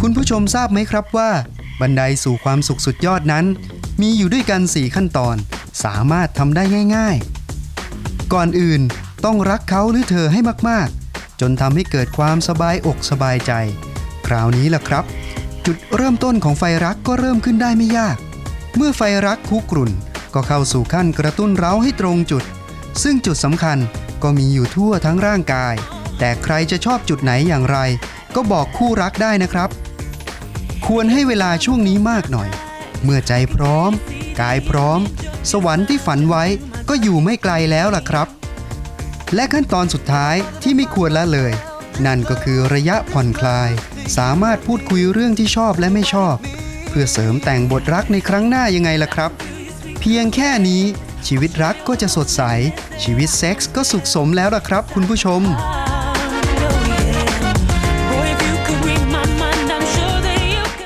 คุณผู้ชมทราบไหมครับว่า บันไดสู่ความสุขสุดยอดนั้น มีอยู่ด้วยกัน 4 ขั้นตอน สามารถทำได้ง่าย ๆ ก่อนอื่นต้องรักเขาหรือเธอให้มากๆ จนทำให้เกิดความสบายอกสบายใจ คราวนี้ล่ะครับ จุดเริ่มต้นของไฟรักก็เริ่มขึ้นได้ไม่ยาก เมื่อไฟรักคุกรุ่น ก็เข้าสู่ขั้นกระตุ้นเร้าให้ตรงจุด ซึ่งจุดสำคัญก็มีอยู่ทั่วทั้งร่างกาย แต่ใครจะชอบจุดไหนอย่างไร ก็บอกคู่รักได้นะครับ ควรให้เวลาช่วงนี้มากหน่อย เมื่อใจพร้อม กายพร้อม สวรรค์ที่ฝันไว้ก็อยู่ไม่ไกลแล้วล่ะครับ และขั้นตอนสุดท้ายที่ไม่ควรละเลย นั่นก็คือระยะผ่อนคลาย สามารถพูดคุยเรื่องที่ชอบและไม่ชอบ เพื่อเสริมแต่งบทรักในครั้งหน้ายังไงล่ะครับ เพียงแค่นี้ชีวิตรักก็จะสดใส ชีวิตเซ็กส์ก็สุขสมแล้วล่ะครับคุณผู้ชม